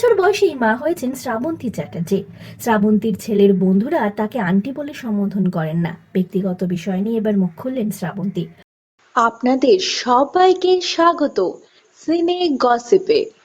বছর বয়সেই মা হয়েছেন শ্রাবন্তী চ্যাটার্জি। শ্রাবন্তীর ছেলের বন্ধুরা তাকে আন্টি বলে সম্বোধন করেন না। ব্যক্তিগত বিষয় নিয়ে এবার মুখ খুললেন শ্রাবন্তী। আপনাদের সবাইকে স্বাগত। সিনে গসিপে।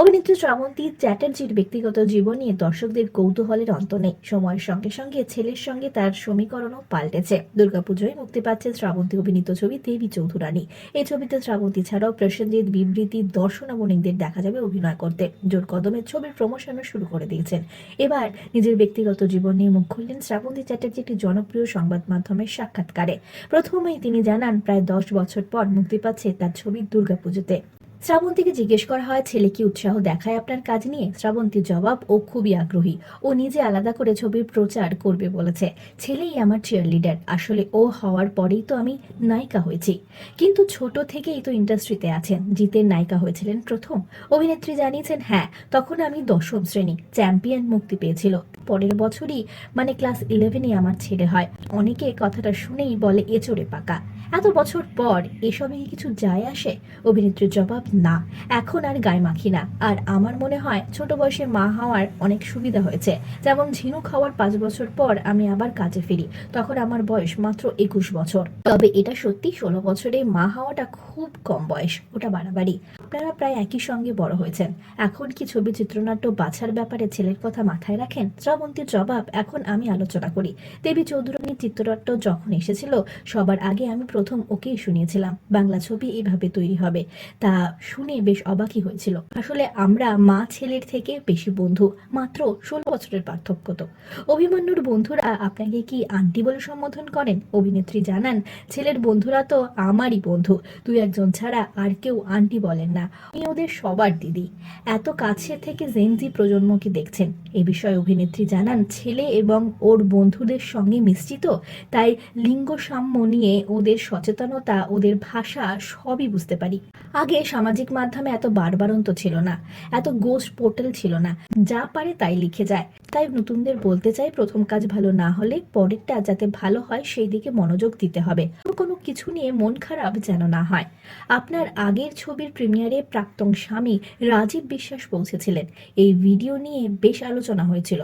অভিনেত্রী শ্রাবন্তী চ্যাটার্জির ব্যক্তিগত জীবন নিয়ে দর্শকদের কৌতূহলের অন্ত নেই। সময়ের সঙ্গে সঙ্গে ছেলের সঙ্গে তার সমীকরণও পাল্টেছে। দুর্গাপুজোয় মুক্তি পাচ্ছে শ্রাবন্তী অভিনীত ছবি দেবী চৌধুরানী। এই ছবিতে শ্রাবন্তী ছাড়াও প্রসেনজিৎ, বিবৃতি দর্শনাবনীদের দেখা যাবে অভিনয় করতে। জোর কদমের ছবির প্রমোশনও শুরু করে দিয়েছেন। এবার নিজের ব্যক্তিগত জীবন নিয়ে মুখ খুললেন শ্রাবন্তী চ্যাটার্জি একটি জনপ্রিয় সংবাদ মাধ্যমের সাক্ষাৎকারে। প্রথমেই তিনি জানান, প্রায় দশ বছর পর মুক্তি পাচ্ছে তার ছবি দুর্গাপুজোতে। শ্রাবন্তীকে জিজ্ঞেস করা হয়, ছেলে কি উৎসাহ দেখায় আপনার কাজ নিয়ে? শ্রাবন্তীর জবাব, ও খুবই আগ্রহী। ও নিজে আলাদা করে ছবির প্রচার করবে, বলেছে। ছেলেই আমার চেয়ার লিডার আসলে ও হওয়ার পরেই তো আমি নায়িকা হয়েছি। কিন্তু ছোট থেকেই তো ইন্ডাস্ট্রিতে আছেন। জিতের নায়িকা হয়েছিলেন প্রথম। অভিনেত্রী জানিয়েছেন হ্যাঁ তখন আমি দশম শ্রেণি। চ্যাম্পিয়ন মুক্তি পেয়েছিল। পরের বছরই মানে ক্লাস ইলেভেনে আমার ছেলে হয়। অনেকে কথাটা শুনেই বলে এচড়ে পাকা। এত বছর পর এসবে কি কিছু যায় আসে? অভিনেত্রীর জবাব, না। এখন আর গায়ে মাখি না। আর আমার মনে হয় ছোট বয়সে মা হওয়ার অনেক সুবিধা হয়েছে। যেমন ঝিনুক হওয়ার পাঁচ বছর পর আমি আবার কাজে ফিরি। তখন আমার বয়স মাত্র একুশ বছর। তবে এটা সত্যি ষোলো বছরে মা হওয়াটা খুব কম বয়স। ওটা বাড়াবাড়ি। আপনারা প্রায় একই সঙ্গে বড় হয়েছেন। এখন কি ছবি, চিত্রনাট্য বাছার ব্যাপারে ছেলের কথা মাথায় রাখেন? শ্রাবন্তীর জবাব, এখন আমি আলোচনা করি। দেবী চৌধুরানীর চিত্রনাট্য যখন এসেছিল, সবার আগে আমি প্রথম ওকেই শুনিয়েছিলাম, বাংলা ছবি এইভাবে তৈরি হবে। তা শুনে বেশ অবাকই হয়েছিল। আসলে আমরা মা ছেলের থেকে বেশি বন্ধু, মাত্র ষোলো বছরের পার্থক্য তো। অভিমন্যুর বন্ধুরা আপনাকে কি আন্টি বলে সম্বোধন করেন? অভিনেত্রী জানান, ছেলের বন্ধুরা তো আমারই বন্ধু দুই একজন ছাড়া আর কেউ আন্টি বলেন না। আমি ওদের সবার দিদি। এত কাছে থেকে জেনজি প্রজন্মকে দেখছেন। এ বিষয়ে অভিনেত্রী জানান, ছেলে এবং ওর বন্ধুদের সঙ্গে মিশ্রিত তাই লিঙ্গ সাম্য নিয়ে ওদের সচেতনতা ওদের ভাষা সবই বুঝতে পারি। আগে সামাজিক মাধ্যমে এত বারবারন্ত ছিল না, এত গোস্ট পোর্টাল ছিল না। যা পারে তাই লিখে যায়। তাই নতুনদের বলতে চাই প্রথম কাজ ভালো না হলে পরেরটা যাতে ভালো হয় সেই দিকে মনোযোগ দিতে হবে। কোনো কিছু নিয়ে মন খারাপ যেন না হয়। আপনার আগের ছবির প্রিমিয়ারে প্রাক্তন স্বামী রাজীব বিশ্বাস পৌঁছেছিলেন। এই ভিডিও নিয়ে বেশ আলোচনা হয়েছিল।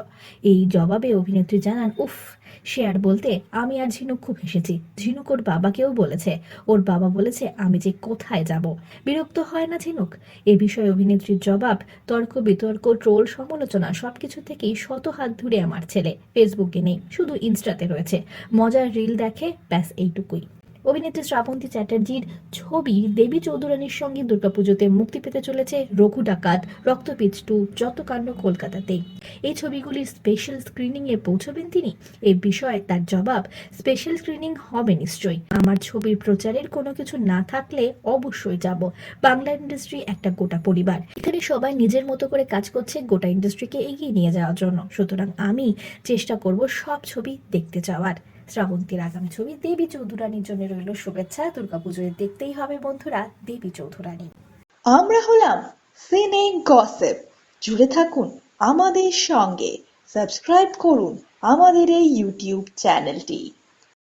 এই জবাবে অভিনেত্রী জানান, উফ শেয়ার বলতে, আমি আর ঝিনুক খুব হেসেছি। ঝিনুক ওর বাবাকেও বলেছে। ওর বাবা বলেছে, আমি যে কোথায় যাব? বিরক্ত হয় না ঝিনুক। এ বিষয়ে অভিনেত্রীর জবাব, তর্ক, বিতর্ক, ট্রোল, সমালোচনা সবকিছু থেকেই শত হাত ধরে আমার ছেলে। ফেসবুকে নেই, শুধু ইনস্টাতে রয়েছে। মজার রিল দেখে ব্যাস এইটুকুই। অভিনেত্রী শ্রাবন্তী চ্যাটার্জির ছবি দেবী চৌধুরানীর সঙ্গে দুর্গাপুজোতে মুক্তি পেতে চলেছে রঘু ডাকাত রক্তপিচ টু যত কাণ্ড কলকাতাতেই এই ছবিগুলির স্পেশাল স্ক্রিনিংয়ে পৌঁছবেন তিনি। এ বিষয়ে তার জবাব স্পেশাল স্ক্রিনিং হবে নিশ্চয়ই। আমার ছবির প্রচারের কোনো কিছু না থাকলে অবশ্যই যাব। বাংলা ইন্ডাস্ট্রি একটা গোটা পরিবার। এখানে সবাই নিজের মতো করে কাজ করছে, গোটা ইন্ডাস্ট্রিকে এগিয়ে নিয়ে যাওয়ার জন্য। সুতরাং আমি চেষ্টা করব সব ছবি দেখতে যাওয়ার শ্রাবন্তীর আগামী ছবি দেবী চৌধুরানীর জন্য রইল শুভেচ্ছা। দুর্গাপুজোয় দেখতেই হবে বন্ধুরা দেবী চৌধুরানী। আমরা হলাম সিনে গসেপ। জুড়ে থাকুন আমাদের সঙ্গে। সাবস্ক্রাইব করুন আমাদের এই ইউটিউব চ্যানেলটি।